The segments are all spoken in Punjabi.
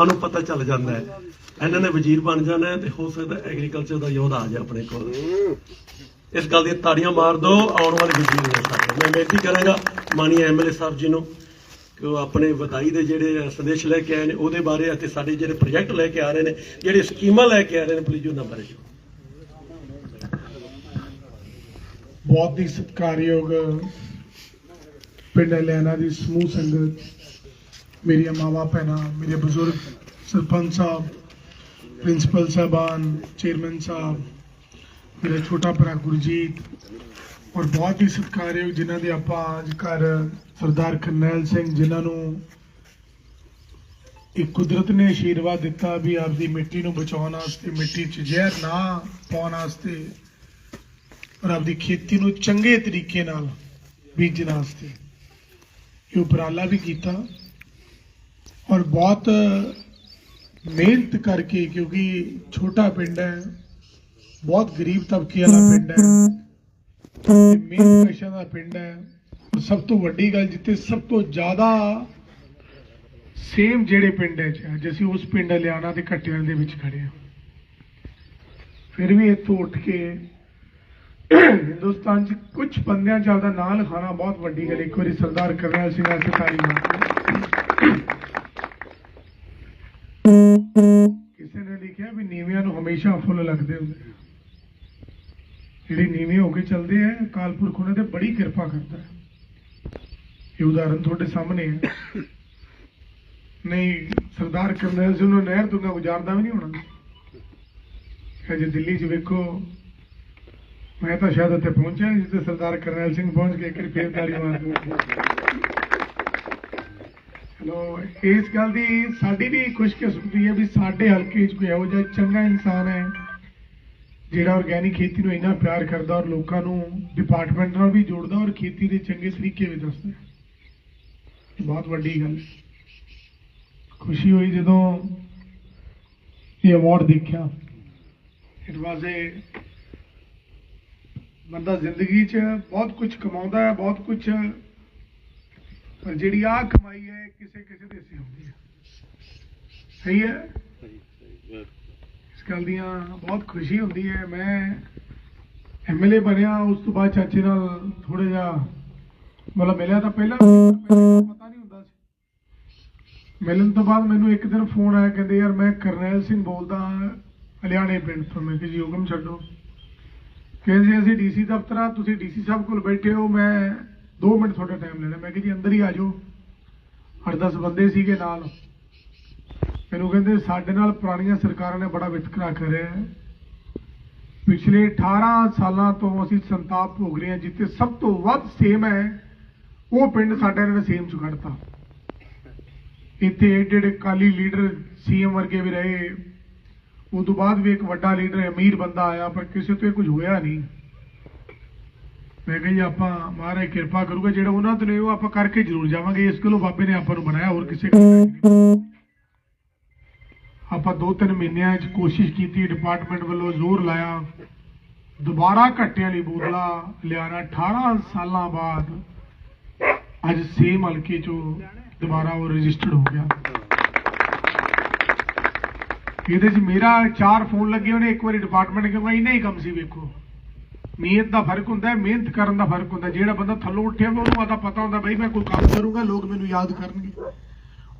ਸਾਨੂੰ ਪਤਾ ਚੱਲ ਜਾਂਦਾ ਹੈ। ਇਹਨਾਂ ਨੇ ਵਜ਼ੀਰ ਬਣ ਜਾਣਾ ਹੈ ਤੇ ਹੋ ਸਕਦਾ ਐਗਰੀਕਲਚਰ ਦਾ ਯੋਧਾ ਆ ਜਾ ਆਪਣੇ ਕੋਲ। ਇਸ ਗੱਲ ਦੀਆਂ ਤਾੜੀਆਂ ਮਾਰ ਦਿਓ ਆਉਣ ਵਾਲੇ ਵਜ਼ੀਰ ਨੇ ਸਾਡੇ ਮੈਂ ਬੇਨਤੀ ਕਰਾਂਗਾ ਮਾਨੀ ਐਮਐਲਏ ਸਾਹਿਬ ਜੀ ਨੂੰ ਕਿ ਉਹ ਆਪਣੇ ਵਧਾਈ ਦੇ ਜਿਹੜੇ ਸੰਦੇਸ਼ ਲੈ ਕੇ ਆਏ ਨੇ, ਉਹਦੇ ਬਾਰੇ ਅਤੇ ਸਾਡੇ ਜਿਹੜੇ ਪ੍ਰੋਜੈਕਟ ਲੈ ਕੇ ਆ ਰਹੇ ਨੇ ਜਿਹੜੇ ਸਕੀਮਾਂ ਲੈ ਕੇ ਆ ਰਹੇ ਨੇ ਪਲੀਜ਼ ਉਹਨਾਂ ਬਾਰੇ ਜੀ। ਬਹੁਤ ਹੀ ਸਤਿਕਾਰਯੋਗ ਪਿੰਡ ਲੈਣਾ ਦੀ ਸਮੂਹ ਸੰਗਤ ਮੇਰੀਆਂ ਮਾਵਾਂ, ਭੈਣਾਂ, ਮੇਰੇ ਬਜ਼ੁਰਗ, ਸਰਪੰਚ ਸਾਹਿਬ, ਪ੍ਰਿੰਸੀਪਲ ਸਾਹਿਬਾਨ, ਚੇਅਰਮੈਨ ਸਾਹਿਬ, ਮੇਰਾ ਛੋਟਾ ਭਰਾ ਗੁਰਜੀਤ ਔਰ ਬਹੁਤ ਹੀ ਸਤਿਕਾਰਯੋਗ ਜਿਨ੍ਹਾਂ ਦੇ ਆਪਾਂ ਅੱਜ ਘਰ ਸਰਦਾਰ ਕਰਨੈਲ ਸਿੰਘ, ਜਿਨ੍ਹਾਂ ਨੂੰ ਇੱਕ ਕੁਦਰਤ ਨੇ ਆਸ਼ੀਰਵਾਦ ਦਿੱਤਾ ਵੀ ਆਪਦੀ ਮਿੱਟੀ ਨੂੰ ਬਚਾਉਣ ਵਾਸਤੇ, ਮਿੱਟੀ 'ਚ ਜ਼ਹਿਰ ਨਾ ਪਾਉਣ ਵਾਸਤੇ ਔਰ ਆਪਦੀ ਖੇਤੀ ਨੂੰ ਚੰਗੇ ਤਰੀਕੇ ਨਾਲ ਬੀਜਣ ਵਾਸਤੇ ਇਹ ਉਪਰਾਲਾ ਵੀ ਕੀਤਾ। ਔਰ ਬਹੁਤ ਮਿਹਨਤ ਕਰਕੇ, ਕਿਉਂਕਿ ਛੋਟਾ ਪਿੰਡ ਹੈ, ਬਹੁਤ ਗਰੀਬ ਤਬਕੇ ਵਾਲਾ ਪਿੰਡ ਹੈ ਮਿਹਨਤ ਕਸ਼ਾਂ ਦਾ ਪਿੰਡ ਹੈ। ਔਰ ਸਭ ਤੋਂ ਵੱਡੀ ਗੱਲ ਜਿੱਥੇ ਸਭ ਤੋਂ ਜ਼ਿਆਦਾ ਸੇਮ ਜਿਹੜੇ ਪਿੰਡ ਹੈ ਅੱਜ ਅਸੀਂ ਉਸ ਪਿੰਡ ਲਿਆਣਾ ਤੇ ਘੱਟਿਆਂ ਦੇ ਵਿੱਚ ਖੜੇ ਹਾਂ। ਫਿਰ ਵੀ ਇੱਥੋਂ ਉੱਠ ਕੇ ਹਿੰਦੁਸਤਾਨ 'ਚ ਕੁਝ ਬੰਦਿਆਂ 'ਚ ਆਪਦਾ ਨਾਂ ਲਿਖਾਉਣਾ ਬਹੁਤ ਵੱਡੀ ਗੱਲ ਇੱਕ ਵਾਰੀ ਸਰਦਾਰ ਕਰਨੈਲ ਸਿੰਘ ਆਸੇ ਤਾਲੀ ਮਾਰੋ ਕਿਸੇ ਨੇ ਲਿਖਿਆ ਵੀ ਨੀਵਿਆਂ ਨੂੰ ਹਮੇਸ਼ਾ ਫੁੱਲ ਲੱਗਦੇ ਹੁੰਦੇ ਆ। ਜਿਹੜੇ ਨੀਵੇਂ ਹੋ ਕੇ ਚੱਲਦੇ ਆ, ਅਕਾਲ ਪੁਰਖ ਉਹਨਾਂ ਤੇ ਬੜੀ ਕਿਰਪਾ ਕਰਦਾ ਹੈ। ਇਹ ਉਦਾਹਰਨ ਤੁਹਾਡੇ ਸਾਹਮਣੇ ਹੈ ਨਹੀਂ, ਸਰਦਾਰ ਕਰਨੈਲ ਸਿੰਘ ਨੂੰ ਨਹਿਰ ਤੋਂ ਗੁਜ਼ਾਰਦਾ ਵੀ ਨਹੀਂ ਹੋਣਾ। ਜੇ ਦਿੱਲੀ 'ਚ ਵੇਖੋ, ਮੈਂ ਤਾਂ ਸ਼ਾਇਦ ਉੱਥੇ ਪਹੁੰਚਿਆ ਜਿੱਥੇ ਸਰਦਾਰ ਕਰਨੈਲ ਸਿੰਘ ਪਹੁੰਚ ਕੇ ਇੱਕ ਫੇਰ ਤਾੜੀ ਮਾਰ ਇਸ ਗੱਲ ਦੀ ਸਾਡੀ ਵੀ ਖੁਸ਼ਕਿਸਮਤੀ ਹੈ ਵੀ ਸਾਡੇ ਹਲਕੇ 'ਚ ਕੋਈ ਇਹੋ ਜਿਹਾ ਚੰਗਾ ਇਨਸਾਨ ਹੈ ਜਿਹੜਾ ਆਰਗੈਨਿਕ ਖੇਤੀ ਨੂੰ ਇੰਨਾ ਪਿਆਰ ਕਰਦਾ ਔਰ ਲੋਕਾਂ ਨੂੰ ਡਿਪਾਰਟਮੈਂਟ ਨਾਲ ਵੀ ਜੋੜਦਾ ਔਰ ਖੇਤੀ ਦੇ ਚੰਗੇ ਤਰੀਕੇ ਵੀ ਦੱਸਦਾ ਬਹੁਤ ਵੱਡੀ ਗੱਲ। ਖੁਸ਼ੀ ਹੋਈ ਜਦੋਂ ਇਹ ਅਵਾਰਡ ਦੇਖਿਆ। ਇਟ ਵਾਸ ਏ ਬੰਦਾ ਜ਼ਿੰਦਗੀ 'ਚ ਬਹੁਤ ਕੁਝ ਕਮਾਉਂਦਾ ਹੈ, ਬਹੁਤ ਕੁਝ ਪਰ ਜਿਹੜੀ ਆ ਕਮਾਈ ਹੈ ਕਿਸੇ ਕਿਸੇ ਦੇ ਹਿੱਸੇ ਹੁੰਦੀ ਹੈ। ਸਹੀ ਹੈ? ਇਸ ਗੱਲ ਦੀਆਂ ਬਹੁਤ ਖੁਸ਼ੀ ਹੁੰਦੀ ਹੈ। ਮੈਂ ਐਮਐਲਏ ਬਣਿਆ ਉਸ ਤੋਂ ਬਾਅਦ ਚਾਚੇ ਨਾਲ ਥੋੜਾ ਜਿਹਾ ਮਤਲਬ ਮਿਲਿਆ ਤਾਂ ਪਹਿਲਾਂ ਸੀ, ਪਤਾ ਨਹੀਂ ਹੁੰਦਾ ਸੀ। ਮਿਲਣ ਤੋਂ ਬਾਅਦ ਮੈਨੂੰ ਇੱਕ ਦਿਨ ਫੋਨ ਆਇਆ ਕਹਿੰਦੇ ਯਾਰ ਮੈਂ ਕਰਨੈਲ ਸਿੰਘ ਬੋਲਦਾ ਹਲਿਆਣੇ ਪਿੰਡ ਤੋਂ। ਮੈਂ ਕਿਹਾ ਜੀ ਹੁਕਮ ਛੱਡੋ। ਕਹਿੰਦੇ ਅਸੀਂ ਡੀਸੀ ਦਫ਼ਤਰ ਆ ਤੁਸੀਂ ਡੀਸੀ ਸਾਹਿਬ ਕੋਲ ਬੈਠੇ ਹੋ ਮੈਂ 2 ਮਿੰਟ ਤੁਹਾਡਾ ਟਾਈਮ ਲੈਣਾ। ਮੈਂ ਕਿਹਾ ਜੀ ਅੰਦਰ ਹੀ ਆ ਜਾਓ। 8-10 ਬੰਦੇ ਸੀਗੇ ਨਾਲ। ਮੈਨੂੰ ਕਹਿੰਦੇ, ਸਾਡੇ ਨਾਲ ਪੁਰਾਣੀਆਂ ਸਰਕਾਰਾਂ ਨੇ ਬੜਾ ਵਿਤਕਰਾ ਕਰਿਆ ਹੈ। ਪਿਛਲੇ 18 ਸਾਲਾਂ ਤੋਂ ਅਸੀਂ ਸੰਤਾਪ ਭੋਗ ਰਹੇ ਹਾਂ, ਜਿੱਥੇ ਸਭ ਤੋਂ ਵੱਧ ਸੇਮ ਹੈ। ਉਹ ਪਿੰਡ ਸਾਡਾ ਇਹਨਾਂ ਨੇ ਸੇਮ ਚ ਕੱਢਤਾ। ਇੱਥੇ ਏਡੇ ਏਡੇ ਕਾਲੀ ਲੀਡਰ ਸੀਐਮ ਵਰਗੇ ਵੀ ਰਹੇ। ਉਸ ਤੋਂ ਬਾਅਦ ਵੀ ਇੱਕ ਵੱਡਾ ਲੀਡਰ ਅਮੀਰ ਬੰਦਾ ਆਇਆ, ਪਰ ਕਿਸੇ ਤੋਂ ਇਹ ਕੁਝ ਹੋਇਆ ਨਹੀਂ। ਮੈਂ ਕਿਹਾ ਜੀ, ਆਪਾਂ ਮਹਾਰਾਜ ਕਿਰਪਾ ਕਰੂਗਾ, ਜਿਹੜਾ ਉਹਨਾਂ ਤੋਂ ਨੇ, ਉਹ ਆਪਾਂ ਕਰਕੇ ਜ਼ਰੂਰ ਜਾਵਾਂਗੇ। ਇਸ ਗੱਲੋਂ ਬਾਬੇ ਨੇ ਆਪਾਂ ਨੂੰ ਬਣਾਇਆ, ਹੋਰ ਕਿਸੇ ਆਪਾਂ ਦੋ ਤਿੰਨ ਮਹੀਨਿਆਂ 'ਚ ਕੋਸ਼ਿਸ਼ ਕੀਤੀ ਡਿਪਾਰਟਮੈਂਟ ਵੱਲੋਂ ਜ਼ੋਰ ਲਾਇਆ। ਦੁਬਾਰਾ ਘੱਟਿਆਂ ਲਈ ਬੂਦਲਾ ਲਿਆਣਾ 18 ਸਾਲਾਂ ਬਾਅਦ ਅੱਜ ਸੇਮ ਹਲਕੇ 'ਚੋਂ ਦੁਬਾਰਾ ਉਹ ਰਜਿਸਟਰਡ ਹੋ ਗਿਆ। ਇਹਦੇ 'ਚ ਮੇਰਾ ਚਾਰ ਫੋਨ ਲੱਗੇ ਉਹਨੇ ਇੱਕ ਵਾਰੀ ਡਿਪਾਰਟਮੈਂਟ ਕਿਉਂਕਿ ਇੰਨਾ ਹੀ ਕੰਮ ਸੀ, ਵੇਖੋ। ਨੀਅਤ ਦਾ ਫ਼ਰਕ ਹੁੰਦਾ ਮਿਹਨਤ ਕਰਨ ਦਾ ਫ਼ਰਕ ਹੁੰਦਾ ਜਿਹੜਾ ਬੰਦਾ ਥੱਲੋਂ ਉੱਠਿਆ ਉਹਨੂੰ ਆਦਾ ਪਤਾ ਹੁੰਦਾ, ਬਈ ਮੈਂ ਕੋਈ ਕੰਮ ਕਰੂੰਗਾ, ਲੋਕ ਮੈਨੂੰ ਯਾਦ ਕਰਨਗੇ।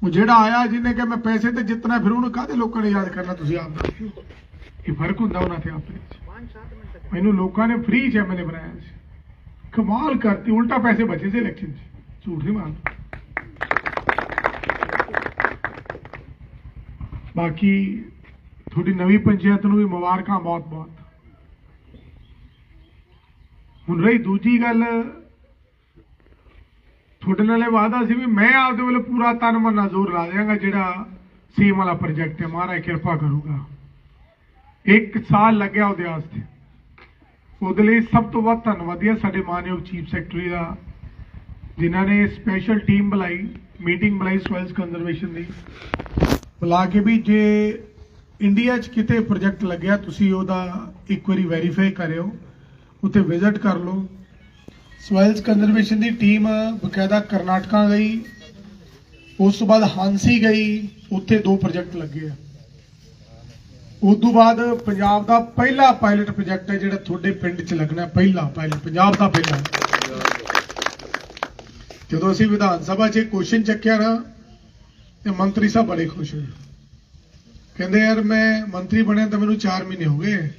ਉਹ ਜਿਹੜਾ ਆਇਆ ਜਿਹਨੇ ਕਿ ਮੈਂ ਪੈਸੇ ਤੇ ਜਿੱਤਣਾ ਫਿਰ ਉਹਨੂੰ ਕਾਹਦੇ ਲੋਕਾਂ ਨੇ ਯਾਦ ਕਰਨਾ? ਤੁਸੀਂ ਆਪ ਦੱਸੋ ਇਹ ਫ਼ਰਕ ਹੁੰਦਾ ਉਹਨਾਂ ਤੇ ਆਪਣੇ ਵਿੱਚ। ਮੈਨੂੰ ਲੋਕਾਂ ਨੇ ਫ੍ਰੀ ਚ ਐਮਐਲਏ ਬਣਾਇਆ ਸੀ। ਕਮਾਲ ਕਰਤੀ, ਉਲਟਾ ਪੈਸੇ ਬਚੇ ਸੀ ਇਲੈਕਸ਼ਨ 'ਚ। ਝੂਠ ਨਹੀਂ ਮਾਰ ਬਾਕੀ ਤੁਹਾਡੀ ਨਵੀਂ ਪੰਚਾਇਤ ਨੂੰ ਵੀ ਮੁਬਾਰਕਾਂ ਬਹੁਤ ਬਹੁਤ ਹੁਣ ਰਹੀ ਦੂਜੀ ਗੱਲ, ਤੁਹਾਡੇ ਨਾਲ ਇਹ ਵਾਅਦਾ ਸੀ ਵੀ ਮੈਂ ਆਪਦੇ ਵੱਲੋਂ ਪੂਰਾ ਤਨ ਮਨ ਜ਼ੋਰ ਲਾ ਦਿਆਂਗਾ, ਜਿਹੜਾ ਸੀਮ ਵਾਲਾ ਪ੍ਰੋਜੈਕਟ ਹੈ। ਮਹਾਰਾਜ ਕਿਰਪਾ ਕਰੂਗਾ। ਇੱਕ ਸਾਲ ਲੱਗਿਆ ਉਹਦੇ ਵਾਸਤੇ। ਉਹਦੇ ਲਈ ਸਭ ਤੋਂ ਵੱਧ ਧੰਨਵਾਦੀ ਹੈ ਸਾਡੇ ਮਾਨਯੋਗ ਚੀਫ ਸੈਕਟਰੀ ਦਾ, ਜਿਨ੍ਹਾਂ ਨੇ ਸਪੈਸ਼ਲ ਟੀਮ ਬੁਲਾਈ ਮੀਟਿੰਗ ਬੁਲਾਈ ਸੋਇਲਸ ਕੰਜ਼ਰਵੇਸ਼ਨ ਦੀ। ਬੁਲਾ ਕੇ ਵੀ ਜੇ ਇੰਡੀਆ 'ਚ ਕਿਤੇ ਪ੍ਰੋਜੈਕਟ ਲੱਗਿਆ, ਤੁਸੀਂ ਉਹਦਾ ਇੱਕ ਵਾਰੀ ਵੈਰੀਫਾਈ ਕਰਿਓ। ਉੱਥੇ ਵਿਜ਼ਿਟ ਕਰ ਲਓ। ਸੋਇਲਸ ਕੰਜ਼ਰਵੇਸ਼ਨ ਦੀ ਟੀਮ ਬਕਾਇਦਾ ਕਰਨਾਟਕਾ ਗਈ। ਉਸ ਤੋਂ ਬਾਅਦ ਹਾਂਸੀ ਗਈ। ਉੱਥੇ ਦੋ ਪ੍ਰੋਜੈਕਟ ਲੱਗੇ ਆ। ਉਸ ਤੋਂ ਬਾਅਦ ਪੰਜਾਬ ਦਾ ਪਹਿਲਾ ਪਾਇਲਟ ਪ੍ਰੋਜੈਕਟ ਹੈ ਜਿਹੜਾ ਤੁਹਾਡੇ ਪਿੰਡ 'ਚ ਲੱਗਣਾ ਪਹਿਲਾ ਪਾਇਲਟ ਪੰਜਾਬ ਦਾ ਪਹਿਲਾ। ਜਦੋਂ ਅਸੀਂ ਵਿਧਾਨ ਸਭਾ 'ਚ ਕੁਐਸਚਨ ਚੱਕਿਆ ਨਾ, ਤੇ ਮੰਤਰੀ ਸਾਹਿਬ ਬੜੇ ਖੁਸ਼ ਹੋਏ। ਕਹਿੰਦੇ ਯਾਰ ਮੈਂ ਮੰਤਰੀ ਬਣਿਆ ਤਾਂ ਮੈਨੂੰ 4 ਮਹੀਨੇ ਹੋ ਗਏ।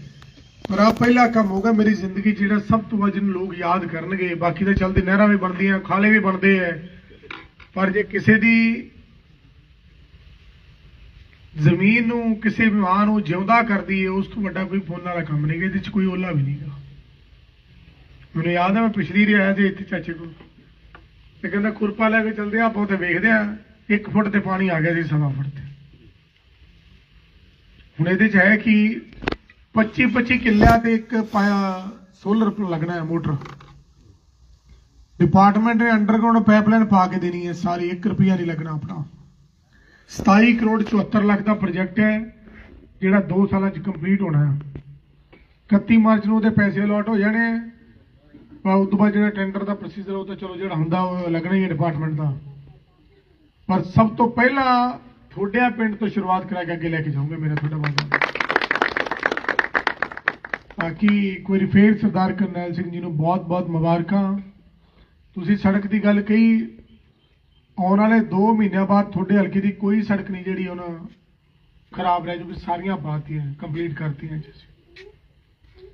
ਪਰ ਆ ਪਹਿਲਾ ਕੰਮ ਹੋਗਾ ਮੇਰੀ ਜ਼ਿੰਦਗੀ 'ਚ ਜਿਹੜਾ ਸਭ ਤੋਂ ਵੱਧ ਜਿਹਨੂੰ ਲੋਕ ਯਾਦ ਕਰਨਗੇ, ਬਾਕੀ ਤਾਂ ਚੱਲਦੇ ਨਹਿਰਾਂ ਵੀ ਬਣਦੀਆਂ, ਖਾਲੇ ਵੀ ਬਣਦੇ ਐ। ਪਰ ਜੇ ਕਿਸੇ ਦੀ ਜ਼ਮੀਨ ਨੂੰ, ਕਿਸੇ ਮਾਂ ਨੂੰ ਜਿਉਂਦਾ ਕਰਦੀ ਏ ਉਸ ਤੋਂ ਵੱਡਾ ਕੋਈ ਪੁੰਨ ਵਾਲਾ ਕੰਮ ਨਹੀਂ ਇਹਦੇ 'ਚ ਕੋਈ ਓਲਾ ਵੀ ਨਹੀਂਗਾ ਮੈਨੂੰ ਯਾਦ ਹੈ ਮੈਂ ਪਿਛਲੀ ਰੀ ਆਇਆ ਸੀ ਇੱਥੇ ਚਾਚੇ ਕੋਲ। ਤੇ ਕਹਿੰਦਾ, ਕੁਰਪਾ ਲੈ ਕੇ ਚਲਦੇ ਆ, ਆਪਾਂ ਉੱਥੇ ਵੇਖਦੇ ਆ 1 ਫੁੱਟ ਤੇ ਪਾਣੀ ਆ ਗਿਆ ਸੀ, ਸਵਾ ਫੁੱਟ ਤੇ। ਹੁਣ ਇਹਦੇ 'ਚ ਹੈ ਕਿ 25 25 ਕਿੱਲਿਆਂ ਤੇ ਇੱਕ ਪਾਇਆ ਸੋਲਰ ਲੱਗਣਾ ਹੈ, ਮੋਟਰ। ਡਿਪਾਰਟਮੈਂਟ ਨੇ ਅੰਡਰਗਰਾਉਂਡ ਪਾਈਪਲਾਈਨ ਪਾ ਕੇ ਦੇਣੀ ਹੈ, ਸਾਰੀ 1 ਰੁਪਿਆ ਨਹੀਂ ਲੱਗਣਾ ਆਪਣਾ। 27 ਕਰੋੜ 74 ਲੱਖ ਦਾ ਪ੍ਰੋਜੈਕਟ ਹੈ, ਜਿਹੜਾ 2 ਸਾਲਾਂ 'ਚ ਕੰਪਲੀਟ ਹੋਣਾ ਹੈ। 31 ਮਾਰਚ ਨੂੰ ਉਹਦੇ ਪੈਸੇ ਅਲਾਟ ਹੋ ਜਾਣੇ ਆ ਪਰ ਉਸ ਤੋਂ ਬਾਅਦ ਜਿਹੜਾ ਟੈਂਡਰ ਦਾ ਪ੍ਰੋਸੀਜਰ ਉਹ ਤਾਂ ਚਲੋ ਜਿਹੜਾ ਹੁੰਦਾ, ਉਹ ਲੱਗਣਾ ਹੀ ਹੈ ਡਿਪਾਰਟਮੈਂਟ ਦਾ। ਪਰ ਸਭ ਤੋਂ ਪਹਿਲਾਂ ਤੁਹਾਡੇ ਪਿੰਡ ਤੋਂ ਸ਼ੁਰੂਆਤ ਕਰਾ ਕੇ ਅੱਗੇ ਲੈ ਕੇ ਜਾਊਂਗਾ, ਮੇਰਾ ਤੁਹਾਡਾ ਵਾਅਦਾ। ਬਾਕੀ ਇੱਕ ਵਾਰੀ ਰਿਫੇਰ ਸਰਦਾਰ ਕਰਨੈਲ ਸਿੰਘ ਜੀ ਨੂੰ ਬਹੁਤ ਬਹੁਤ ਮੁਬਾਰਕਾਂ। ਤੁਸੀਂ ਸੜਕ ਦੀ ਗੱਲ ਕਹੀ, ਆਉਣ ਵਾਲੇ 2 ਮਹੀਨਿਆਂ ਬਾਅਦ ਤੁਹਾਡੇ ਹਲਕੇ ਦੀ ਕੋਈ ਸੜਕ ਨਹੀਂ ਜਿਹੜੀ ਉਹਨਾਂ ਖਰਾਬ ਰਹਿ ਜੂਗੀ, ਸਾਰੀਆਂ ਬਾਤੀਆਂ ਕੰਪਲੀਟ ਕਰਤੀਆਂ ਜੀ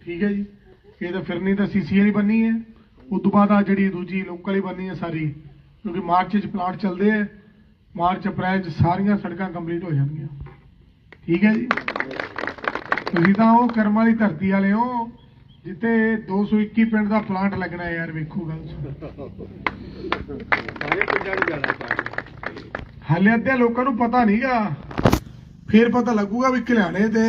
ਠੀਕ ਹੈ ਜੀ? ਇਹ ਤਾਂ ਫਿਰ ਨਹੀਂ ਤਾਂ ਸੀਸੀ ਵਾਲੀ ਬੰਨੀ ਹੈ। ਉਸ ਤੋਂ ਬਾਅਦ ਆ ਜਿਹੜੀ ਦੂਜੀ ਲੋਕਲ ਹੀ ਬੰਨੀ ਹੈ ਸਾਰੀ, ਕਿਉਂਕਿ ਮਾਰਚ 'ਚ ਪਲਾਟ ਚੱਲਦੇ ਆ ਮਾਰਚ, ਅਪ੍ਰੈਲ 'ਚ ਸਾਰੀਆਂ ਸੜਕਾਂ ਕੰਪਲੀਟ ਹੋ ਜਾਣਗੀਆਂ। ਠੀਕ ਹੈ ਜੀ? ਤੁਸੀਂ ਤਾਂ ਉਹ ਕਰਮਾਂ ਦੀ ਧਰਤੀ ਵਾਲੇ ਹੋ ਜਿੱਤੇ 221 ਪਿੰਡ ਦਾ ਪਲਾਂਟ ਲੱਗਣਾ ਯਾਰ ਵੇਖੋ ਗੱਲ ਸਾਰੇ ਪਿੰਡਾਂ ਨੂੰ ਜਾਣਾ ਹਾਲੇ ਅੱਧੇ ਲੋਕਾਂ ਨੂੰ ਪਤਾ ਨਹੀਂਗਾ। ਫੇਰ ਪਤਾ ਲੱਗੂਗਾ ਵੀ ਘਲਿਆਣੇ ਤੇ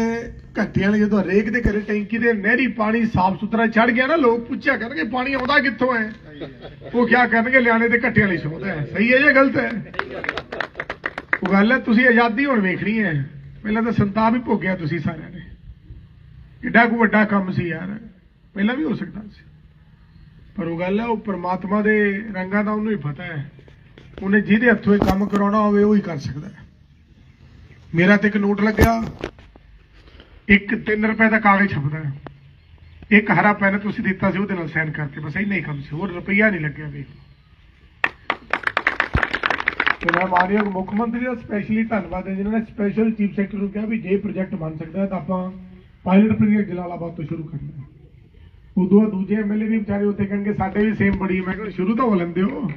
ਘੱਟੀਆਂ ਵਾਲੇ ਜਦੋਂ ਰੇਕ ਦੇ ਘਰੇ ਟੈਂਕੀ ਦੇ ਨਹਿਰੀ ਪਾਣੀ ਸਾਫ਼ ਸੁਥਰਾ ਚੜ ਗਿਆ ਨਾ ਲੋਕ ਪੁੱਛਿਆ ਕਰਨਗੇ ਪਾਣੀ ਆਉਂਦਾ ਕਿੱਥੋਂ ਹੈ? ਉਹ ਕਿਆ ਕਰਨਗੇ ਲਿਆਣੇ ਤੇ ਘੱਟੀਆਂ ਵਾਲੀ ਸੋਧ ਹੈ। ਸਹੀ ਹੈ ਜਾਂ ਗਲਤ ਹੈ? ਉਹ ਗੱਲ ਹੈ ਤੁਸੀਂ ਆਜ਼ਾਦੀ ਹੁਣ ਵੇਖਣੀ ਹੈ। ਪਹਿਲਾਂ ਤਾਂ ਸੰਤਾਪ ਹੀ ਭੋਗਿਆ ਤੁਸੀਂ ਸਾਰਿਆਂ ਨੇ। ਕਿੱਡਾ ਕੁ ਵੱਡਾ ਕੰਮ ਸੀ ਯਾਰ। ਪਹਿਲਾਂ ਵੀ ਹੋ ਸਕਦਾ ਸੀ। ਪਰ ਉਹ ਗੱਲ ਹੈ ਉਹ ਪ੍ਰਮਾਤਮਾ ਦੇ ਰੰਗਾਂ ਦਾ ਉਹਨੂੰ ਹੀ ਪਤਾ ਹੈ। ਉਹਨੇ ਜਿਹਦੇ ਹੱਥੋਂ ਇਹ ਕੰਮ ਕਰਾਉਣਾ ਹੋਵੇ, ਉਹ ਹੀ ਕਰ ਸਕਦਾ ਹੈ। ਮੇਰਾ ਤੇ ਇੱਕ ਨੋਟ ਲੱਗਿਆ। ਇੱਕ 3 ਰੁਪਏ ਦਾ ਕਾਗਜ਼ ਛਪਦਾ ਹੈ। ਇੱਕ ਹਰਾ ਪੈਨ ਤੁਸੀਂ ਦਿੱਤਾ ਸੀ, ਉਹਦੇ ਨਾਲ ਸਾਈਨ ਕਰਤੇ। ਬਸ ਇੰਨਾ ਹੀ ਕੰਮ ਸੀ। ਹੋਰ ਰੁਪਈਆ ਨਹੀਂ ਲੱਗਿਆ ਵੀ ਤੇ ਮੈਂ ਮਾਨਯੋਗ ਮੁੱਖ ਮੰਤਰੀ ਦਾ ਸਪੈਸ਼ਲੀ ਧੰਨਵਾਦ ਹੈ, ਜਿਨ੍ਹਾਂ ਨੇ ਸਪੈਸ਼ਲ ਚੀਫ ਸੈਕਟਰੀ ਨੂੰ ਕਿਹਾ ਵੀ ਜੇ ਪ੍ਰੋਜੈਕਟ ਬਣ ਸਕਦਾ ਤਾਂ ਆਪਾਂ ਪਾਇਲਟ ਪ੍ਰੋਜੈਕਟ ਜਲਾਲਾਬਾਦ ਤੋਂ ਸ਼ੁਰੂ ਕਰਨਾ ਹੈ। ਉਦੋਂ ਬਾਅਦ ਦੂਜੇ ਐਮਐਲਏ ਵੀ ਵਿਚਾਰੇ ਉੱਥੇ ਕਹਿਣਗੇ, ਸਾਡੇ ਵੀ ਸੇਮ ਬੜੀ ਮੈਂ ਕਿਹਾ, ਸ਼ੁਰੂ ਤਾਂ ਹੋ ਲੈਂਦੇ ਹੋ।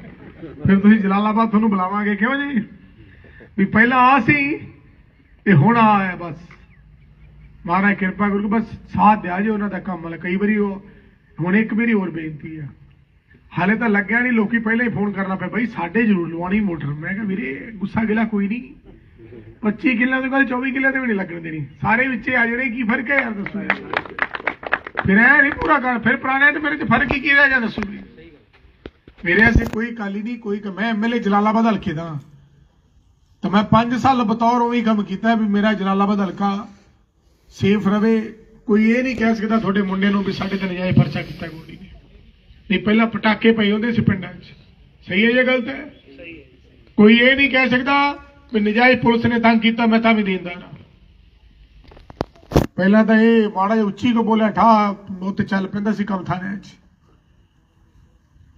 ਫਿਰ ਤੁਸੀਂ ਜਲਾਲਾਬਾਦ ਤੁਹਾਨੂੰ ਬੁਲਾਵਾਂਗੇ, ਕਿਉਂ ਜੀ? ਵੀ ਪਹਿਲਾਂ ਆ ਸੀ, ਤੇ ਹੁਣ ਆ ਹੈ ਬਸ। ਮਹਾਰਾਜ ਕਿਰਪਾ ਕਰਕੇ ਬਸ ਸਾਥ ਦਿਆ ਜੇ ਉਹਨਾਂ ਦਾ ਕੰਮ ਵਾਲਾ। ਕਈ ਵਾਰੀ ਉਹ, ਹੁਣ ਇੱਕ ਵਾਰੀ ਹੋਰ ਬੇਨਤੀ ਆ। ਹਾਲੇ ਤਾਂ ਲੱਗਿਆ ਨਹੀਂ ਲੋਕੀ ਪਹਿਲਾਂ ਹੀ ਫੋਨ ਕਰਨਾ ਪਿਆ, ਬਈ ਸਾਡੇ ਜ਼ਰੂਰ ਲਵਾਉਣੀ ਮੋਟਰ। ਮੈਂ ਕਿਹਾ, ਵੀਰੇ, ਗੁੱਸਾ ਗਿਲਾ ਕੋਈ ਨਹੀਂ 25 ਕਿੱਲਿਆਂ ਦੇ ਕੋਲ 24 ਕਿੱਲਿਆਂ ਦੇ ਵੀ ਨਹੀਂ ਲੱਗਣ ਦੇਣੀ। ਸਾਰੇ ਵਿੱਚੇ ਆ ਜਿਹੜੇ ਕੀ ਫ਼ਰਕ ਹੈ ਯਾਰ ਦੱਸੋ। ਫਿਰ ਇਹ ਨਹੀਂ ਪੂਰਾ ਕਰ ਫਿਰ ਪੁਰਾਣੇ ਤੇ ਮੇਰੇ ਚ ਫ਼ਰਕ ਹੀ ਕੀ ਰਹਿ ਗਿਆ ਦੱਸੋ ਮੇਰੇ ਐਸੇ ਕੋਈ ਕਾਲੀ ਨਹੀਂ ਕੋਈ ਮੈਂ ਐਮਐਲਏ ਜਲਾਲਾਬਾਦ ਹਲਕੇ ਦਾ। ਤਾਂ ਮੈਂ 5 ਸਾਲ ਬਤੌਰ ਉਹ ਹੀ ਕੰਮ ਕੀਤਾ ਵੀ ਮੇਰਾ ਜਲਾਲਾਬਾਦ ਹਲਕਾ ਸੇਫ ਰਵੇ। ਕੋਈ ਇਹ ਨਹੀਂ ਕਹਿ ਸਕਦਾ ਤੁਹਾਡੇ ਮੁੰਡੇ ਨੂੰ ਵੀ ਸਾਡੇ ਤੇ ਨਜਾਇਜ਼ ਪਰਚਾ ਕੀਤਾ ਗੋਡੀ ਨੇ ਨਹੀਂ ਪਹਿਲਾਂ ਪਟਾਕੇ ਪਏ ਹੁੰਦੇ ਸੀ ਪਿੰਡਾਂ 'ਚ। ਸਹੀ ਹੈ ਜਾਂ ਗਲਤ ਹੈ ਸਹੀ ਹੈ। ਕੋਈ ਇਹ ਨਹੀਂ ਕਹਿ ਸਕਦਾ ਵੀ ਨਜਾਇਜ਼ ਪੁਲਿਸ ਨੇ ਤੰਗ ਕੀਤਾ, ਮੈਂ ਤਾਂ ਵੀ ਦੇਂਦਾ। ਪਹਿਲਾਂ ਤਾਂ ਇਹ ਮਾੜਾ ਜਿਹਾ ਉੱਚੀ ਕੋ ਬੋਲਿਆ ਠਾ ਉੱਤੇ ਚੱਲ ਪੈਂਦਾ ਸੀ ਕੰਮ ਥਾਣਿਆਂ 'ਚ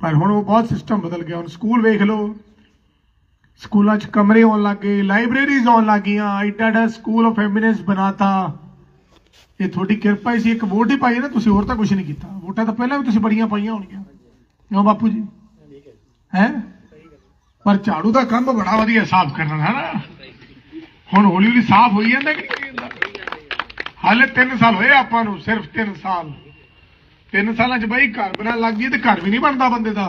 ਪਰ ਹੁਣ ਉਹ ਬਹੁਤ ਸਿਸਟਮ ਬਦਲ ਗਿਆ, ਹੁਣ ਸਕੂਲ ਵੇਖ ਲਓ। ਸਕੂਲਾਂ 'ਚ ਕਮਰੇ ਆਉਣ ਲੱਗ ਗਏ ਲਾਇਬ੍ਰੇਰੀਜ਼ ਆਉਣ ਲੱਗ ਗਈਆਂ ਐਡਾ ਐਡਾ ਸਕੂਲ ਆਫ ਐਮਿਨੈਂਸ ਬਣਾਤਾ। ਇਹ ਤੁਹਾਡੀ ਕਿਰਪਾ ਹੀ ਸੀ, ਇੱਕ ਵੋਟ ਹੀ ਪਾਈ ਨਾ, ਤੁਸੀਂ ਹੋਰ ਤਾਂ ਕੁਝ ਨਹੀਂ ਕੀਤਾ। ਵੋਟਾਂ ਤਾਂ ਪਹਿਲਾਂ ਵੀ ਤੁਸੀਂ ਬੜੀਆਂ ਪਾਈਆਂ ਹੋਣਗੀਆਂ। ਕਿਉਂ ਬਾਪੂ ਜੀ? ਠੀਕ ਹੈ? ਪਰ ਝਾੜੂ ਦਾ ਕੰਮ ਬੜਾ ਵਧੀਆ ਸਾਫ਼ ਕਰਨ ਹੈ ਨਾ। ਹੁਣ ਹੌਲੀ ਹੌਲੀ ਸਾਫ਼ ਹੋਈ ਜਾਂਦਾ ਕਿ ਹਾਲੇ 3 ਸਾਲ ਹੋਏ ਆਪਾਂ ਨੂੰ, ਸਿਰਫ 3 ਸਾਲ। 3 ਸਾਲਾਂ ਚ ਬਈ ਘਰ ਬਣਾ ਲੱਗ ਗਈ ਤੇ ਘਰ ਵੀ ਨਹੀਂ ਬਣਦਾ ਬੰਦੇ ਦਾ।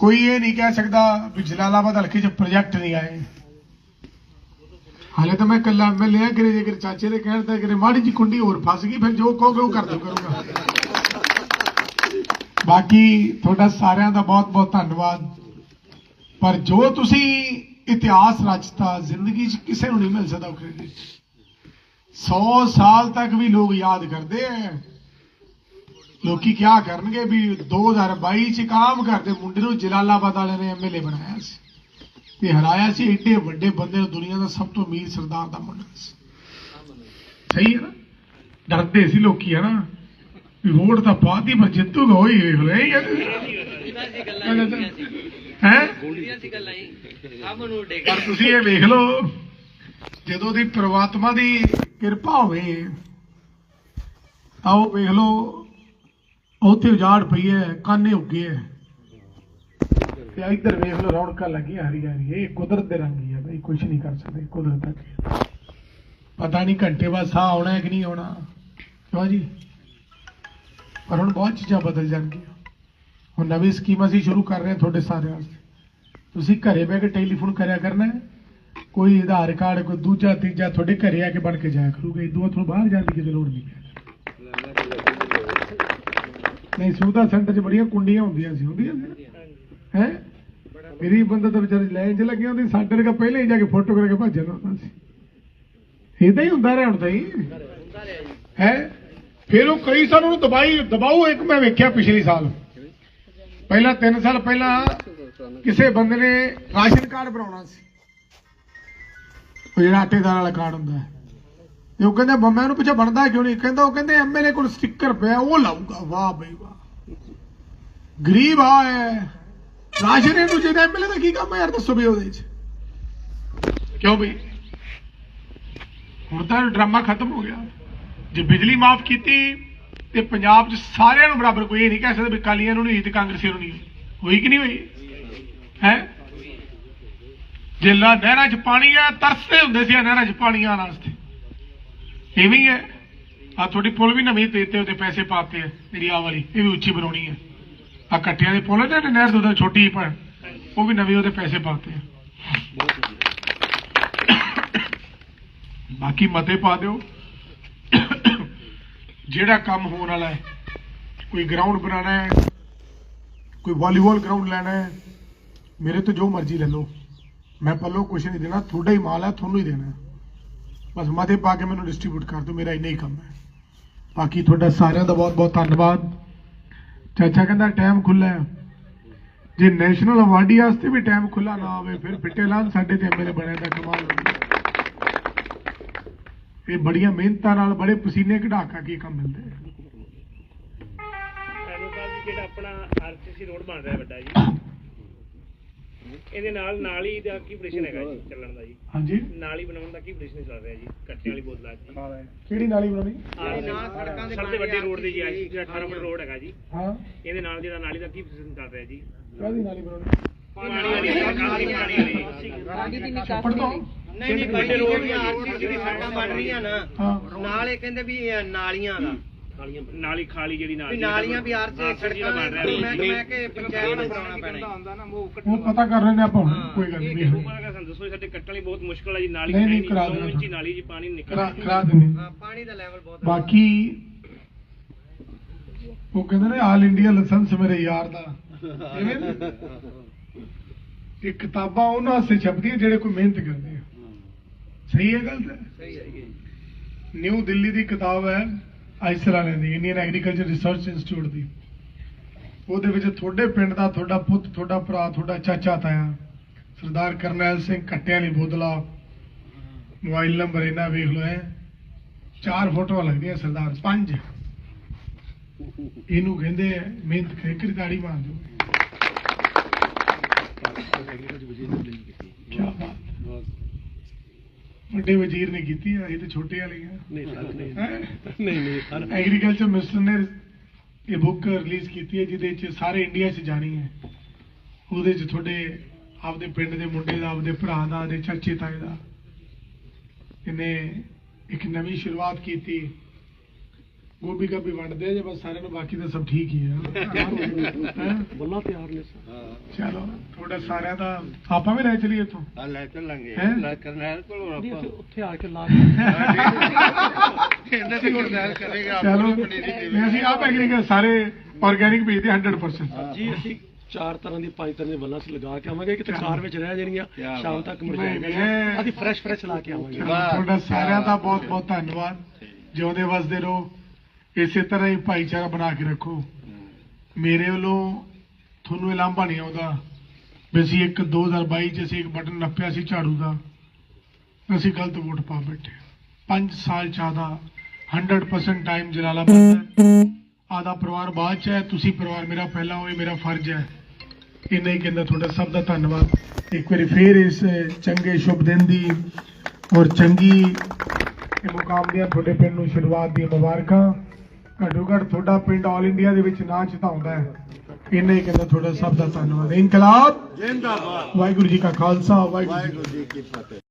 ਕੋਈ ਇਹ ਨਹੀਂ ਕਹਿ ਸਕਦਾ ਵੀ ਜਲਾਲਾਬਾਦ ਹਲਕੇ ਚ ਪ੍ਰੋਜੈਕਟ ਨਹੀਂ ਆਏ। ਹਾਲੇ ਤਾਂ ਮੈਂ ਕੱਲਾ ਐਮਐਲਏ ਆ ਕਿ ਜੇਕਰ ਚਾਚੇ ਦੇ ਕਹਿਣ ਤੇ ਕਿ ਮਾੜੀ ਜੀ ਕੁੰਡੀ ਹੋਰ ਫਸ ਗਈ, ਫਿਰ ਜੋ ਕਹੋਗੇ ਉਹ ਕਰ ਦੋ ਕਰੂੰਗਾ। ਬਾਕੀ ਤੁਹਾਡਾ ਸਾਰਿਆਂ ਦਾ ਬਹੁਤ ਬਹੁਤ ਧੰਨਵਾਦ। ਪਰ ਜੋ ਤੁਸੀਂ ਇਤਿਹਾਸ ਰਚਤਾ, ਜ਼ਿੰਦਗੀ 'ਚ ਕਿਸੇ ਨੂੰ ਨਹੀਂ ਮਿਲ ਸਕਦਾ ਉਹ ਕ੍ਰੈਡਿਟ 100 ਸਾਲ ਤੱਕ ਵੀ ਲੋਕ ਯਾਦ ਕਰਦੇ ਆ। ਲੋਕੀ ਕਿਆ ਕਰਨਗੇ ਵੀ 2022 ਚ ਕਾਮ ਕਰਦੇ, ਮੁੰਡੇ ਨੂੰ ਜਲਾਲਾਬਾਦ ਵਾਲਿਆਂ ਨੇ ਐਮਐਲਏ ਬਣਾਇਆ ਸੀ। ਤੇ ਹਰਾਇਆ ਸੀ ਏਡੇ ਵੱਡੇ ਬੰਦੇ ਨੂੰ ਦੁਨੀਆ ਦਾ ਸਭ ਤੋਂ ਅਮੀਰ ਸਰਦਾਰ ਦਾ ਮੁੰਡਾ ਸੀ। ਸਹੀ ਹੈ ਨਾ? ਡਰਦੇ ਸੀ ਲੋਕੀ, ਹੈ ਨਾ? ਵੋਟ ਤਾਂ ਹੀ ਪਰ ਜਿੱਤੂਗਾ ਹੋਈ ਲੈ ਹੈ? ਪਰ ਤੁਸੀਂ ਇਹ ਵੇਖ ਲਓ ਜਦੋਂ ਦੀ ਪ੍ਰਮਾਤਮਾ ਦੀ ਕਿਰਪਾ ਹੋਵੇ ਉਹ ਵੇਖ ਲਓ ਉੱਥੇ ਉਜਾੜ ਪਈ ਹੈ ਕਾਨੇ ਉੱਗੇ ਹੈ। ਤੇ ਇੱਧਰ ਵੇਖ ਲਓ ਰੌਣਕਾਂ ਲੱਗੀਆਂ ਹਰੀ ਹਰੀ ਇਹ ਕੁਦਰਤ ਦੇ ਰੰਗ ਹੀ ਹੈ ਬਈ ਕੁਝ ਨਹੀਂ ਕਰ ਸਕਦੇ ਕੁਦਰਤ ਦਾ। ਪਤਾ ਨਹੀਂ ਘੰਟੇ ਬਾਅਦ ਸਾਹ ਆਉਣਾ ਹੈ ਕਿ ਨਹੀਂ ਆਉਣਾ। ਕਿਉਂ ਜੀ? ਪਰ ਹੁਣ ਬਹੁਤ ਚੀਜ਼ਾਂ ਬਦਲ ਜਾਣਗੀਆਂ। ਹੁਣ ਨਵੀਂ ਸਕੀਮ ਅਸੀਂ ਸ਼ੁਰੂ ਕਰ ਰਹੇ ਹਾਂ ਤੁਹਾਡੇ ਸਾਰਿਆਂ ਵਾਸਤੇ। ਤੁਸੀਂ ਘਰੇ ਬਹਿ ਕੇ ਟੈਲੀਫੋਨ ਕਰਿਆ ਕਰਨਾ ਕੋਈ ਆਧਾਰ ਕਾਰਡ, ਕੋਈ ਦੂਜਾ, ਤੀਜਾ ਤੁਹਾਡੇ ਘਰੇ ਆ ਕੇ ਬਣ ਕੇ ਜਾਇਆ ਕਰੂਗਾ। ਇਦੋਂ ਤੁਹਾਨੂੰ ਬਾਹਰ ਜਾਣ ਦੀ ਕਿਤੇ ਲੋੜ ਨਹੀਂ ਨਹੀਂ, ਸੁਵਿਧਾ ਸੈਂਟਰ 'ਚ ਬੜੀਆਂ ਕੁੰਡੀਆਂ ਹੁੰਦੀਆਂ ਸੀ ਹੁੰਦੀਆਂ ਸੀ ਹੈ? ਗਰੀਬ ਬੰਦਾ ਤਾਂ ਵਿਚਾਰੇ ਲਾਈਨ 'ਚ ਲੱਗੇ ਹੁੰਦੇ ਸਾਡੇ ਵਰਗਾ ਪਹਿਲੇ ਹੀ ਜਾ ਕੇ ਫੋਟੋ ਕਰਕੇ ਭੱਜ ਜਾਂਦਾ ਹੁੰਦਾ ਸੀ। ਇਦਾਂ ਹੀ ਹੁੰਦਾ ਰਿਹਾ ਹੁਣ ਤਾਂ ਹੀ ਹੈ? ਫਿਰ ਉਹ ਕਈ ਸਾਲ ਉਹਨੂੰ ਦਬਾਈ, ਦਬਾਓ, ਇੱਕ ਮੈਂ ਵੇਖਿਆ ਪਿਛਲੇ ਸਾਲ। ਪਹਿਲਾਂ 3 ਸਾਲ ਪਹਿਲਾਂ ਕਿਸੇ ਬੰਦੇ ਨੇ ਰਾਸ਼ਨ ਕਾਰਡ ਬਣਾਉਣਾ ਸੀ। ਉਹ ਜਿਹੜਾ ਆਟੇਦਾਰ ਵਾਲਾ ਕਾਰਡ ਹੁੰਦਾ ਹੈ। ਤੇ ਉਹ ਕਹਿੰਦਾ ਬੰਮਿਆਂ ਨੂੰ ਪਿੱਛੇ ਬਣਦਾ ਕਿਉਂ ਨਹੀਂ? ਕਹਿੰਦਾ, ਉਹ ਕਹਿੰਦੇ ਐਮਐਲਏ ਕੋਲ ਸਟicker ਪਿਆ, ਉਹ ਲਾਊਗਾ। ਵਾਹ ਬਈ ਵਾਹ। ਗਰੀਬ ਆ ਹੈ ਰਾਸ਼ਨ ਇਹਨੂੰ ਜਿਹਦਾ ਐਮਐਲਏ ਦਾ ਕੀ ਕੰਮ ਹੈ? ਯਾਰ ਦੱਸੋ ਵੀ ਉਹਦੇ ਚ। ਕਿਉਂ ਬਈ? ਹੁਣ ਤਾਂ ਡਰਾਮਾ ਖਤਮ ਹੋ ਗਿਆ। ਜੇ ਬਿਜਲੀ ਮਾਫ ਕੀਤੀ ਤੇ ਪੰਜਾਬ 'ਚ ਸਾਰਿਆਂ ਨੂੰ ਬਰਾਬਰ ਕੋਈ ਇਹ ਨਹੀਂ ਕਹਿ ਸਕਦਾ ਵੀ ਕਾਲੀਆਂ ਨੂੰ ਨਹੀਂ ਤੇ ਕਾਂਗਰਸੀਆਂ ਨੂੰ ਨਹੀਂ। ਹੋਈ ਕਿ ਨਹੀਂ ਹੋਈ? ਹੈ? ਜੇ ਲਾ ਨਹਿਰਾਂ 'ਚ ਪਾਣੀ ਆ, ਤਰਸਦੇ ਹੁੰਦੇ ਸੀ ਆਹ ਨਹਿਰਾਂ 'ਚ ਪਾਣੀ ਆਉਣ ਵਾਸਤੇ। ਇਵੇਂ ਹੈ ਆ ਤੁਹਾਡੀ ਪੁਲ ਵੀ ਨਵੀਂ ਦੇਤੇ ਉਹਦੇ ਪੈਸੇ ਪਾਤੇ ਆ, ਜਿਹੜੀ ਆ ਵਾਲੀ, ਇਹ ਵੀ ਉੱਚੀ ਬਣਾਉਣੀ ਹੈ ਆ ਕੱਟਿਆਂ ਦੇ ਪੁਲ ਨੇ ਨਹਿਰ ਤੋਂ ਛੋਟੀ ਜਿਹੀ ਪਰ ਉਹ ਵੀ ਨਵੇਂ ਉਹਦੇ ਪੈਸੇ ਪਾਤੇ ਆ। ਬਾਕੀ ਮਤੇ ਪਾ ਦਿਓ। ਜਿਹੜਾ ਕੰਮ ਹੋਣ ਵਾਲਾ ਹੈ, ਕੋਈ ਗਰਾਊਂਡ ਬਣਾਉਣਾ ਹੈ, ਕੋਈ ਵਾਲੀਬਾਲ ਗਰਾਊਂਡ ਲੈਣਾ ਹੈ, ਮੇਰੇ ਤੋਂ ਜੋ ਮਰਜ਼ੀ ਲੈ ਲਓ। ਮੈਂ ਪੱਲੋ ਕੁਛ ਨਹੀਂ ਦੇਣਾ, ਤੁਹਾਡਾ ਹੀ ਮਾਲ ਹੈ, ਤੁਹਾਨੂੰ ਹੀ ਦੇਣਾ ਬਸ ਮਤੇ ਪਾ ਕੇ ਮੈਨੂੰ ਡਿਸਟ੍ਰੀਬਿਊਟ ਕਰ ਦਿਓ, ਮੇਰਾ ਇੰਨਾ ਹੀ ਕੰਮ ਹੈ। ਬਾਕੀ ਤੁਹਾਡਾ ਸਾਰਿਆਂ ਦਾ ਬਹੁਤ ਬਹੁਤ ਧੰਨਵਾਦ। ਚਾਚਾ ਕਹਿੰਦਾ ਟਾਈਮ ਖੁੱਲਾ ਹੈ। ਜੇ ਨੈਸ਼ਨਲ ਅਵਾਰਡੀ ਵਾਸਤੇ ਵੀ ਟਾਈਮ ਖੁੱਲਾ ਨਾ ਹੋਵੇ, ਫਿਰ ਫਿੱਟੇ ਲਾਲ ਸਾਡੇ ਤੇ ਐਮਐਲਏ ਬਣਿਆ ਦਾ ਕਮਾਲ ਹੋ ਇਹ ਬੜੀਆਂ ਮਿਹਨਤਾਂ ਨਾਲ ਬੜੇ ਪਸੀਨੇ ਕਢਾ ਕੇ ਇਹ ਕੰਮ ਮਿਲਦੇ ਆ ਜੀ ਜਿਹੜਾ ਆਪਣਾ ਆਰਸੀਸੀ ਰੋਡ ਬਣ ਰਿਹਾ ਵੱਡਾ ਜੀ। ਇਹਦੇ ਨਾਲ ਨਾਲੀ ਦਾ ਕੀ ਆਪਰੇਸ਼ਨ ਹੈਗਾ ਜੀ ਚੱਲਣ ਦਾ ਜੀ? ਹਾਂਜੀ। ਨਾਲੀ ਬਣਾਉਣ ਦਾ ਕੀ ਆਪਰੇਸ਼ਨ ਚੱਲ ਰਿਹਾ ਜੀ? ਕੱਟੇ ਵਾਲੀ ਬੋਤਲਾਂ ਜੀ। ਕਿਹੜੀ ਨਾਲੀ ਬਣਾਉਣੀ? ਨਾਲ ਸੜਕਾਂ ਦੇ ਸਭ ਤੋਂ ਵੱਡੀ ਰੋਡ ਦੀ ਜੀ ਆਈ ਜਿਹੜਾ 18 ਫੁੱਟ ਰੋਡ ਹੈਗਾ ਜੀ। ਹਾਂ। ਇਹਦੇ ਨਾਲ ਜਿਹੜਾ ਨਾਲੀ ਦਾ ਕੀ ਆਪਰੇਸ਼ਨ ਚੱਲ ਰਿਹਾ ਜੀ? ਕਾਹਦੀ ਨਾਲੀ ਬਣਾਉਣੀ? ਪਾਣੀ ਵਾਲੀ ਪਾਣੀ ਵਾਲੀ ਛੱਪੜ ਤੋਂ? ਨਹੀਂ ਨਹੀਂ ਵੱਡੇ ਰੋਡ ਦੀਆਂ ਆਰਸੀਸੀ ਦੀ ਸੜਕਾਂ ਬਣ ਰਹੀਆਂ ਨਾ ਹਾਂ। ਨਾਲ ਇਹ ਕਹਿੰਦੇ ਵੀ ਇਹ ਨਾਲੀਆਂ ਦਾ। ਨਾਲੀਆਂ ਨਾਲੀ ਖਾਲੀ ਜਿਹੜੀ ਵੀ ਨਾਲੀ ਨਾਲੀਆਂ ਵੀ ਆਰਸੀ ਸੜਕਾਂ ਬਣ ਰਿਹਾ ਮੈਂ ਮੈਂ ਕਿ ਪੰਚਾਇਤ ਨੂੰ ਕਰਾਉਣਾ ਪੈਣਾ ਉਹ ਪਤਾ ਕਰ ਰਹੇ ਨੇ ਆਪਾਂ ਹਾਂ, ਕੋਈ ਗੱਲ ਨਹੀਂ। ਬਾਗਾ ਸਾਨੂੰ ਦੱਸੋ ਸਾਡੇ ਕੱਟਣ ਲਈ ਬਹੁਤ ਮੁਸ਼ਕਲ ਹੈ ਜੀ ਨਾਲੀ ਨਹੀਂ, ਨਹੀਂ, ਹੈ ਕਰਾ ਦੇਣਾ ਨਾਲੀ ਜੀ ਪਾਣੀ ਨਿਕਲ ਕਰਾ ਹਾਂ ਪਾਣੀ ਦਾ ਲੈਵਲ ਬਹੁਤ ਬਾਕੀ ਉਹ ਕਹਿੰਦੇ ਨੇ ਆਲ ਇੰਡੀਆ ਲਾਇਸੈਂਸ ਮੇਰੇ ਯਾਰ ਦਾ? ਇਹ ਕਿਤਾਬਾਂ ਉਹਨਾਂ ਵਾਸਤੇ ਛਪਦੀਆਂ ਜਿਹੜੇ ਕੋਈ ਮਿਹਨਤ ਕਰਦੇ ਸਹੀ ਹੈ ਗੱਲ ਸਹੀ ਹੈ ਨਿਊ ਦਿੱਲੀ ਦੀ ਕਿਤਾਬ ਹੈ ਆਈਸਰ ਵਾਲਿਆਂ ਦੀ ਇੰਡੀਅਨ ਐਗਰੀਕਲਚਰ ਰਿਸਰਚ ਇੰਸਟੀਚਿਊਟ ਦੀ। ਉਹਦੇ ਵਿੱਚ ਤੁਹਾਡੇ ਪਿੰਡ ਦਾ ਤੁਹਾਡਾ ਪੁੱਤ ਤੁਹਾਡਾ ਭਰਾ ਤੁਹਾਡਾ ਚਾਚਾ ਤਾਇਆ ਸਰਦਾਰ ਕਰਨੈਲ ਸਿੰਘ ਕੱਟਿਆਂ ਵਾਲੀ ਬੋਦਲਾ। ਮੋਬਾਈਲ ਨੰਬਰ ਇਹਨਾਂ ਵੇਖ ਲਓ ਹੈ ਚਾਰ ਫੋਟੋਆਂ ਲੱਗਦੀਆਂ ਸਰਦਾਰ ਪੰਜ। ਇਹਨੂੰ ਕਹਿੰਦੇ ਮਿਹਨਤ ਕਰੇ ਕਰੀ ਤਾੜੀ ਮਾਰ ਦਿਓ। ਕੀ ਬਾਤ ਵੱਡੇ ਵਜ਼ੀਰ ਨੇ ਕੀਤੀ ਆ ਇਹ ਤੇ ਛੋਟੇ ਨਹੀਂ ਸਰ ਨਹੀਂ? ਨਹੀਂ ਨਹੀਂ ਸਰ। ਐਗਰੀਕਲਚਰ ਮਿਨਿਸਟਰ ਨੇ ਇਹ ਬੁੱਕ ਰਿਲੀਜ਼ ਕੀਤੀ ਹੈ ਜਿਹਦੇ ਚ ਸਾਰੇ ਇੰਡੀਆ 'ਚ ਜਾਣੀ ਹੈ। ਉਹਦੇ 'ਚ ਤੁਹਾਡੇ ਆਪਦੇ ਪਿੰਡ ਦੇ ਮੁੰਡੇ ਦਾ ਆਪਦੇ ਭਰਾ ਦਾ ਆਪਦੇ ਚਾਚੇ ਤਾਏ ਦਾ। ਇਹਨੇ ਇੱਕ ਨਵੀਂ ਸ਼ੁਰੂਆਤ ਕੀਤੀ। ਗੋਭੀ ਗੱਭੀ ਵੰਡਦੇ ਆ ਜੇ ਬਸ ਸਾਰਿਆਂ ਨੂੰ ਬਾਕੀ ਤਾਂ ਸਭ ਠੀਕ ਹੀ ਹੈ। ਹੈਂ? ਬੱਲਾ ਤਿਆਰ ਨੇ ਸਰ ਚਲੋ ਤੁਹਾਡਾ ਸਾਰਿਆਂ ਦਾ ਆਪਾਂ ਵੀ ਲੈ ਚਲੀਏ ਇੱਥੋਂ? ਆ ਲੈ ਚੱਲਾਂਗੇ? ਲੈ ਕਰਨੈਲ ਕੋਲ ਆਪਾਂ। ਉੱਥੇ- ਉੱਥੇ ਆ ਕੇ ਲਾ ਕਹਿੰਦੇ ਤੇ ਕਰਨੈਲ ਕਰੇਗਾ ਚਲੋ ਅਸੀਂ ਆਪ ਐਗਰੀਕਲਚਰ ਸਾਰੇ ਆਰਗੈਨਿਕ ਬੀਜਦੇ 100% ਜੀ ਅਸੀਂ ਚਾਰ ਤਰ੍ਹਾਂ ਦੀ ਪੰਜ ਤਰ੍ਹਾਂ ਦੀ ਬੱਲਾਂ ਚ ਲਗਾ ਕੇ ਆਵਾਂਗੇ ਕਿਤੇ ਕਾਰ ਵਿੱਚ ਰਹਿ ਜਾਣਗੀਆਂ ਕਿਆ ਸ਼ਾਮ। ਤੱਕ ਮੁਰਝਾਏਗਾ ਮੈਂ- ਅਸੀਂ ਫਰੈਸ਼ ਫਰੈਸ਼ ਲਾ ਕੇ ਆਵਾਂਗੇ। ਤੁਹਾਡਾ ਸਾਰਿਆਂ ਦਾ ਬਹੁਤ ਬਹੁਤ ਧੰਨਵਾਦ। ਜਿਉਂਦੇ ਵਸਦੇ ਰਹੋ। ਇਸੇ ਤਰ੍ਹਾਂ ਹੀ ਭਾਈਚਾਰਾ ਬਣਾ ਕੇ ਰੱਖੋ। ਮੇਰੇ ਵੱਲੋਂ ਤੁਹਾਨੂੰ ਇਹ ਲਾਂਭਾ ਨਹੀਂ ਆਉਂਦਾ ਵੀ ਅਸੀਂ ਇੱਕ 2022 ਚ ਅਸੀਂ ਇੱਕ ਬਟਨ ਨੱਪਿਆ ਸੀ ਝਾੜੂ ਦਾ। ਅਸੀਂ ਗਲਤ ਵੋਟ ਪਾ ਬੈਠੇ 5 ਸਾਲ ਚਾਹਦਾ 100% ਟਾਈਮ ਜਲਾਲਾਬਾਦ ਆਦਾ ਪਰਿਵਾਰ ਬਾਅਦ ਚ ਹੈ, ਤੁਸੀਂ ਪਰਿਵਾਰ ਮੇਰਾ ਪਹਿਲਾਂ ਹੋਏ, ਮੇਰਾ ਫਰਜ਼ ਹੈ। ਇੰਨਾ ਹੀ ਕਹਿੰਦਾ ਤੁਹਾਡਾ ਸਭ ਦਾ ਧੰਨਵਾਦ। ਇੱਕ ਵਾਰੀ ਫੇਰ ਇਸ ਚੰਗੇ ਸ਼ੁਭ ਦਿਨ ਦੀ ਔਰ ਚੰਗੀ ਇਹ ਮੁਕਾਮ ਦੀਆਂ ਤੁਹਾਡੇ ਪਿੰਡ ਨੂੰ ਸ਼ੁਰੂਆਤ ਦੀਆਂ ਮੁਬਾਰਕਾਂ। ਘੱਟੋ ਘੱਟ ਤੁਹਾਡਾ ਪਿੰਡ ਆਲ ਇੰਡੀਆ ਦੇ ਵਿੱਚ ਨਾਂ ਚਿਤਾਉਂਦਾ ਹੈ। ਇੰਨਾ ਹੀ ਕਹਿੰਦਾ ਤੁਹਾਡਾ ਸਭ ਦਾ ਧੰਨਵਾਦ। ਇਨਕਲਾਬ! ਜਿੰਦਾਬਾਦ। ਵਾਹਿਗੁਰੂ ਜੀ ਕਾ ਖਾਲਸਾ ਵਾਹਿਗੁਰੂ ਜੀ ਕੀ ਵਾਹਿਗੁਰੂ ਜੀ ਕੀ ਫਤਿਹ।